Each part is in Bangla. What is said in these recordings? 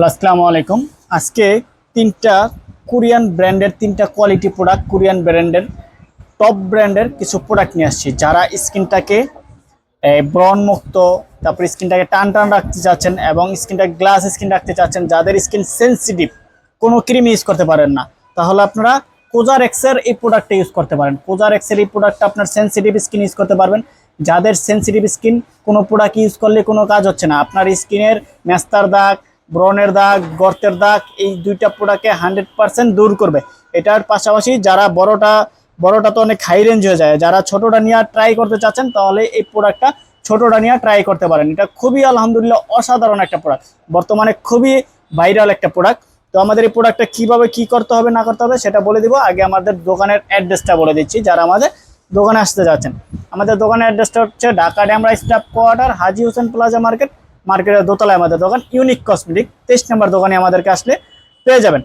হ্যালো, আসসালামু আলাইকুম। আজকে তিনটা কোরিয়ান ব্র্যান্ডের তিনটা কোয়ালিটি প্রোডাক্ট, কোরিয়ান ব্র্যান্ডের, টপ ব্র্যান্ডের কিছু প্রোডাক্ট নিয়ে আসছি। যারা স্কিনটাকে ব্রন মুক্ত তারপর স্কিনটাকে টান টান রাখতে চাচ্ছেন এবং স্কিনটাকে গ্লাস স্কিন রাখতে চাচ্ছেন, যাদের স্কিন সেন্সিটিভ, কোনো ক্রিম ইউজ করতে পারেন না, তাহলে আপনারা কোজার এক্সের এই প্রোডাক্টটা ইউজ করতে পারেন। কোজার এক্সের এই প্রোডাক্টটা আপনার সেন্সিটিভ স্কিন ইউজ করতে পারবেন। যাদের সেন্সিটিভ স্কিন, কোনো প্রোডাক্ট ইউজ করলে কোনো কাজ হচ্ছে না। আপনার স্কিনের ম্যাস্তার দাগ ব্রনের দাগ, গর্তের দাগ, এই দুইটা প্রোডাক্টকে হান্ড্রেড পার্সেন্ট দূর করবে। এটার পাশাপাশি যারা বড়টা বড়টা তো অনেক হাই রেঞ্জ হয়ে যায়। যারা ছোটটা নিয়ে ট্রাই করতে চাচ্ছেন, তাহলে এই প্রোডাক্টটা ছোটটা নিয়ে ট্রাই করতে পারেন। এটা খুবই আলহামদুলিল্লাহ অসাধারণ একটা প্রোডাক্ট বর্তমানে খুবই ভাইরাল একটা প্রোডাক্ট তো আমাদের এই প্রোডাক্টটা কীভাবে কি করতে হবে, না করতে হবে, সেটা বলে দিব। আগে আমাদের দোকানের অ্যাড্রেসটা বলে দিচ্ছি, যারা আমাদের দোকানে আসতে যাচ্ছেন। আমাদের দোকানের অ্যাড্রেসটা হচ্ছে Dhaka Demra staff quarter, Haji Hossain plaza market মার্কেটের দোতলায় আমাদের দোকান ইউনিক কসমেটিক তেইশ নম্বর দোকানে আমাদেরকে আসলে পেয়ে যাবেন।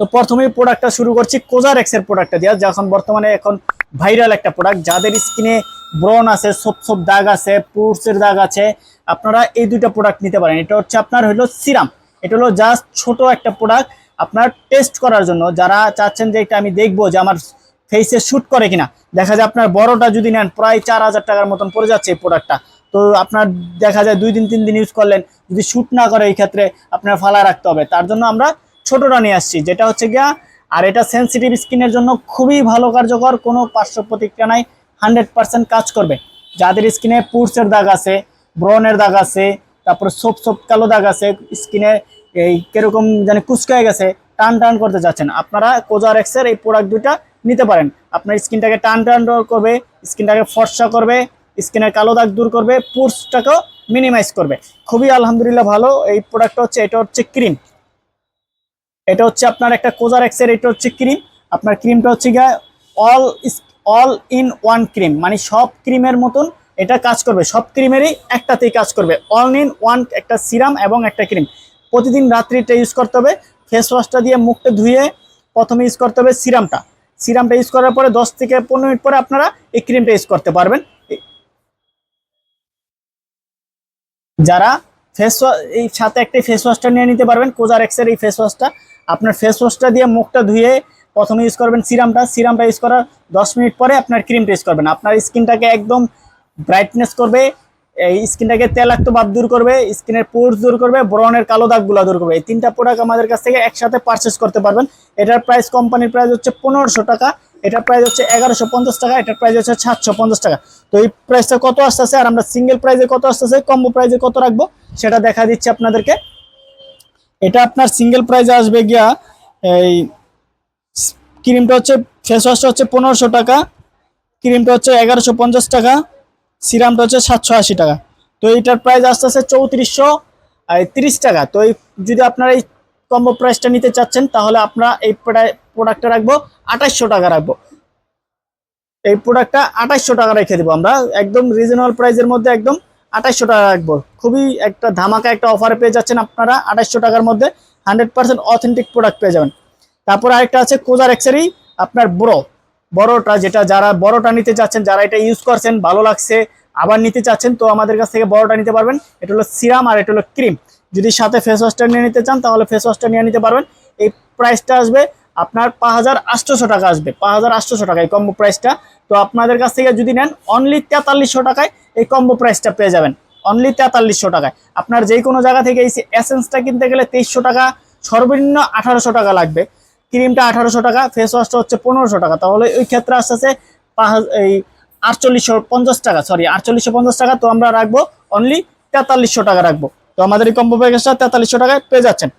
তো প্রথমেই প্রোডাক্টটা শুরু করছি কোজার এক্সের প্রোডাক্টটা দিয়ে। যখন বর্তমানে এখন ভাইরাল একটা প্রোডাক্ট যাদের স্কিনে ব্রন আছে সব সব দাগ আছে পুরসের দাগ আছে, আপনারা এই দুইটা প্রোডাক্ট নিতে পারেন। এটা হচ্ছে আপনার হলো সিরাম। এটা হলো জাস্ট ছোট একটা প্রোডাক্ট আপনার টেস্ট করার জন্য। যারা চাচ্ছেন যে এটা আমি দেখব যে আমার ফেসে শ্যুট করে কিনা। দেখা যায় আপনার বড়টা যদি নেন, প্রায় চার হাজার টাকার মতন পড়ে যাচ্ছে এই প্রোডাক্টটা তো আপনার দেখা যায় দুই দিন, তিন দিন ইউজ করলেন, যদি শ্যুট না করে এই ক্ষেত্রে আপনার ফালা রাখতে হবে। তার জন্য আমরা ছোটটা নিয়ে আসছি, যেটা হচ্ছে গিয়া, আর এটা সেন্সিটিভ স্কিনের জন্য খুবই ভালো কার্যকর, কোনো পার্শ্ব প্রতিক্রিয়া নাই হান্ড্রেড পার্সেন্ট কাজ করবে। যাদের স্কিনে পুরসের দাগ আছে ব্রনের দাগ আছে, তারপরে সোপ সোপ কালো দাগ আছে স্কিনে এই কীরকম যেন কুচকায় গেছে, টান টান করতে যাচ্ছেন আপনারা কোজার এক্সের এই প্রোডাক্ট দুইটা নিতে পারেন। আপনার স্কিনটাকে টান টান করবে স্কিনটাকে ফর্সা করবে স্কিনের কালো দাগ দূর করবে, পুরসটাকেও মিনিমাইজ করবে। খুবই আলহামদুলিল্লাহ ভালো। এই প্রোডাক্টটা হচ্ছে, এটা হচ্ছে ক্রিম এটা হচ্ছে আপনার একটা কোজার এক্সের এটা হচ্ছে ক্রিম আপনার ক্রিমটা হচ্ছে গিয়ে all all in one cream মানে সব ক্রিমের মতন এটা কাজ করবে। সব ক্রিমেরই একটাতেই কাজ করবে। অল ইন ওয়ান একটা সিরাম এবং একটা ক্রিম প্রতিদিন রাত্রি এটা ইউজ করতে হবে। ফেস ওয়াশটা দিয়ে মুখটা ধুয়ে প্রথমে ইউজ করতে হবে সিরামটা সিরামটা ইউজ করার পরে দশ থেকে পনেরো মিনিট পরে আপনারা এই ক্রিমটা ইউজ করতে পারবেন। যারা ফেস এই সাথে একটা ফেস ওয়াশটা নিয়ে নিতে পারবেন কোজার এক্সের এই ফেস ওয়াশটা আপনার ফেস ওয়াশটা দিয়ে মুখটা ধুয়ে প্রথমে ইউজ করবেন সিরামটা সিরামটা ইউজ করার দশ মিনিট পরে আপনার ক্রিমটা ইউজ করবেন। আপনার স্কিনটাকে একদম ব্রাইটনেস করবে, এই স্কিনটাকে তেলাক্ত ভাব দূর করবে, স্কিনের পোর্স দূর করবে ব্রনের কালো দাগগুলো দূর করবে। এই তিনটা প্রোডাক্ট আমাদের কাছ থেকে একসাথে পারচেস করতে পারবেন। এটার প্রাইস কোম্পানির প্রাইস হচ্ছে পনেরোশো টাকা। এটার প্রাইস হচ্ছে এগারোশো পঞ্চাশ টাকা, এটার প্রাইস হচ্ছে সাতশো পঞ্চাশ টাকা। তো এই প্রাইসটা কত আসতেছে? আর আমরা সিঙ্গেল প্রাইসে কত আসতেছে? কম্বো প্রাইসে কত রাখব? সেটা দেখা দিচ্ছে আপনাদেরকে। এটা আপনার সিঙ্গেল প্রাইসে আসবে গিয়া, এই ক্রিমটা হচ্ছে ফেস ওয়াশটা হচ্ছে পনেরোশো টাকা ক্রিমটা হচ্ছে এগারোশো পঞ্চাশ টাকা সিরামটা হচ্ছে সাতশো আশি টাকা। তো এইটার প্রাইস আসতে আসতে চৌত্রিশশো তিরিশ টাকা। তো এই যদি আপনারা এই কম্বো প্রাইসটা নিতে চাচ্ছেন, তাহলে আপনারা এই প্রোডাক্টটা রাখব আঠাশশো টাকা রাখব। এই প্রোডাক্টটা আঠাশশো টাকা রেখে দেবো আমরা। একদম রিজনেবল প্রাইসের মধ্যে একদম আঠাশশো টাকা রাখব। খুবই একটা ধামাকা একটা অফারে পেয়ে যাচ্ছেন আপনারা আঠাশশো টাকার মধ্যে। হান্ড্রেড পার্সেন্ট অথেন্টিক প্রোডাক্ট পেয়ে যাবেন। তারপর আরেকটা আছে কোজার এক্সেরই আপনার বড় বড়টা যেটা যারা বড়টা নিতে চাচ্ছেন, যারা এটা ইউজ করছেন, ভালো লাগছে, আবার নিতে চাচ্ছেন, তো আমাদের কাছ থেকে বড়টা নিতে পারবেন। এটা হলো সিরাম আর এটা হলো ক্রিম যদি সাথে ফেস ওয়াশটা নিয়ে নিতে চান, তাহলে ফেস ওয়াশটা নিয়ে নিতে পারবেন। এই প্রাইসটা আসবে আপনার পাঁচ হাজার আটশোশো টাকা আসবে, পাঁচ হাজার আটশোশো টাকা এই কম্বো প্রাইসটা তো আপনাদের কাছ থেকে যদি নেন অনলি তেতাল্লিশশো টাকায় এই কম্বো প্রাইসটা পেয়ে যাবেন। অনলি তেতাল্লিশশো টাকায়। আপনার যে কোনো জায়গা থেকে এই এসেন্সটা কিনতে গেলে তেইশশো টাকা, সর্বনিম্ন আঠারোশো টাকা লাগবে। ক্রিমটা আঠারোশো টাকা ফেস ওয়াশটা হচ্ছে পনেরোশো টাকা। তাহলে ওই ক্ষেত্রে আস্তে আস্তে এই আটচল্লিশশো পঞ্চাশ টাকা সরি আটচল্লিশশো পঞ্চাশ টাকা। তো আমরা রাখব অনলি তেতাল্লিশশো টাকা রাখব। তো আমাদের এই কম্বো প্যাকেজটা তেতাল্লিশশো টাকায় পেয়ে যাচ্ছেন।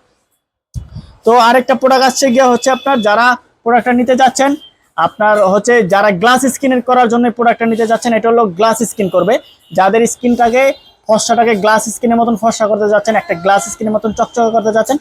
তো আরেকটা প্রোডাক্ট আসছে গিয়ে হচ্ছে আপনার যারা প্রোডাক্টটা নিতে যাচ্ছেন, আপনার হচ্ছে যারা গ্লাস স্কিনের করার জন্য প্রোডাক্টটা নিতে যাচ্ছেন, এটা হলো গ্লাস স্কিন করবে। যাদের স্কিনটাকে ফর্সাটাকে গ্লাস স্কিনের মতন ফর্সা করতে যাচ্ছেন, একটা গ্লাস স্কিনের মতন চকচকে করতে যাচ্ছেন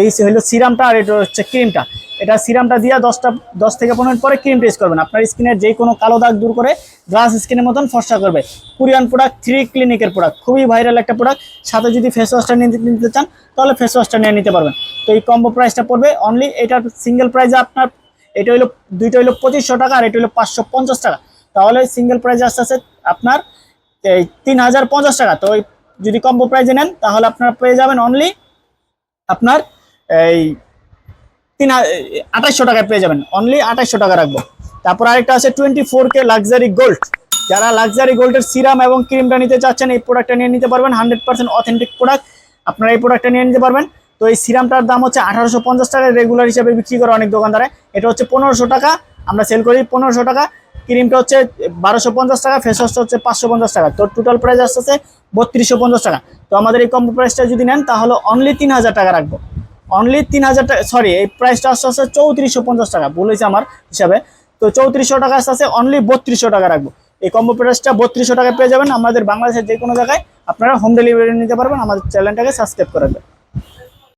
এই হলো সিরামটা আর এটা হচ্ছে ক্রিমটা। এটা সিরামটা দিয়ে দশটা, দশ থেকে পনেরো মিনিট পরে ক্রিম টেস্ট করবেন। আপনার স্কিনের যে কোনো কালো দাগ দূর করে গ্লাস স্কিনের মতন ফর্সা করবে। কোরিয়ান প্রোডাক্ট, থ্রি ক্লিনিকের প্রোডাক্ট। খুবই ভাইরাল একটা প্রোডাক্ট। সাথে যদি ফেস ওয়াশটা নিতে নিতে চান, তাহলে ফেস ওয়াশটা নিয়ে নিতে পারবেন। তো এই কম্বো প্রাইসটা পড়বে অনলি এটার সিঙ্গেল প্রাইসে আপনার, এটা হলো, দুইটা হলো পঁচিশশো টাকা আর এটা হলো পাঁচশো পঞ্চাশ টাকা। তাহলে সিঙ্গেল প্রাইসে আসতে আসতে আপনার এই তিন হাজার পঞ্চাশ টাকা। তো যদি কম্বো প্রাইজে নেন, তাহলে আপনারা পেয়ে যাবেন অনলি আপনার এই তিন আঠাইশশো টাকায় পেয়ে যাবেন। অনলি আঠাইশশো টাকা রাখব। তারপর আরেকটা আছে twenty four K luxury gold যারা লাক্সারি গোল্ডের সিরাম এবং ক্রিমটা নিতে চাচ্ছেন, এই প্রোডাক্টটা নিয়ে নিতে পারবেন। হান্ড্রেড পার্সেন্ট অথেন্টিক প্রোডাক্ট আপনারা এই প্রোডাক্টটা নিয়ে নিতে পারবেন। তো এই সিরামটার দাম হচ্ছে আঠারোশো পঞ্চাশ টাকা রেগুলার হিসাবে বিক্রি করে অনেক দোকানদারে। এটা হচ্ছে পনেরোশো টাকা। আমরা সেল করি পনেরোশো টাকা। ক্রিমটা হচ্ছে বারোশো পঞ্চাশ টাকা ফেস ওয়াশটা হচ্ছে পাঁচশো পঞ্চাশ টাকা। তো টোটাল প্রাইস আসতেছে বত্রিশশো পঞ্চাশ টাকা। তো আমাদের এই কম্বো প্রাইসটা যদি নেন, তাহলে অনলি তিন হাজার টাকা রাখব। অনলি তিন হাজার টাকা সরি এই প্রাইসটা আসতে আসতে চৌত্রিশশো পঞ্চাশ টাকা হয়েছে আমার হিসাবে। তো চৌত্রিশশো টাকা আসতে আসে অনলি বত্রিশশো টাকা রাখব। এই কম্বো প্রাইসটা বত্রিশশো টাকা পেয়ে যাবেন আমাদের বাংলাদেশের যে কোনো জায়গায়। আপনারা হোম ডেলিভারি নিতে পারবেন, আমাদের চ্যানেলটাকে সাবস্ক্রাইব করে দেবেন।